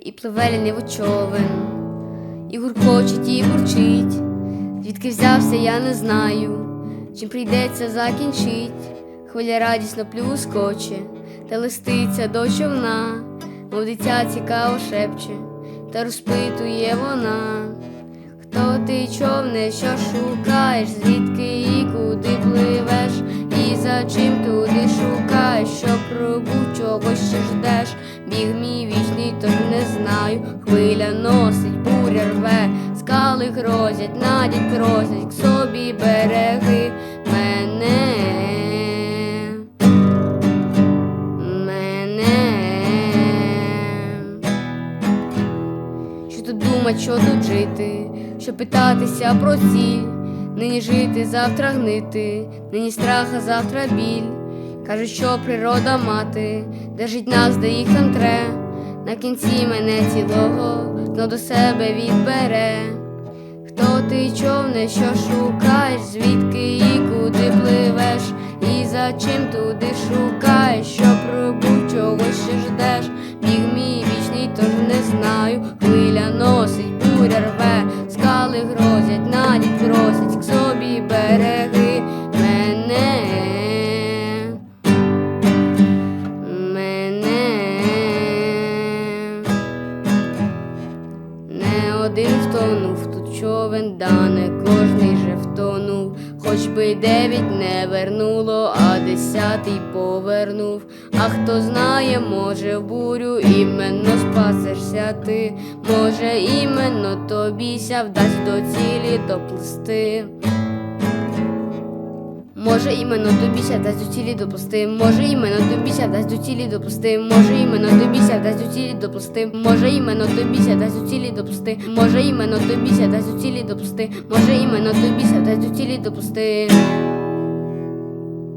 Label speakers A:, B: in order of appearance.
A: і пливе ліниво човен, і гуркочить, і бурчить. Звідки взявся, я не знаю, чим прийдеться закінчить. Хвиля радісно плюскоче, та листиться до човна, мов дитя цікаво шепче, та розпитує вона. Хто ти човне, що шукаєш, звідки і куди пливеш, і за чим туди шукаєш, що пробу чогось ще ждеш, біг мій знаю, хвиля носить, буря рве, скали грозять, надять просять к собі береги мене. Мене. Що тут думать, що тут жити, що питатися про ціль, нині жити, завтра гнити, нині страх, а завтра біль. Кажуть, що природа мати, держить нас, де їх там тре, на кінці мене цілого, дно до себе відбере. Хто ти човне, що шукаєш, звідки і куди пливеш, і за чим туди шукаєш, що пробув чогось ще ждеш, біг мій вічний, тож не знаю, один втонув, тут човен, дане, кожний же втонув, хоч би дев'ять не вернуло, а десятий повернув. А хто знає, може, в бурю іменно спасешся ти, може, іменно тобіся вдасть до цілі доплисти. Може іменно тобі сядать до цілі допусти, може іменно тобі ся дасть до цілі допусти, може іменно тобі сядать до цілі доплисти, може іменно тобі дасть до цілі допусти, може іменно тобі ся дасть до цілі допусти, може іменно тобі сядать до цілі доплисти.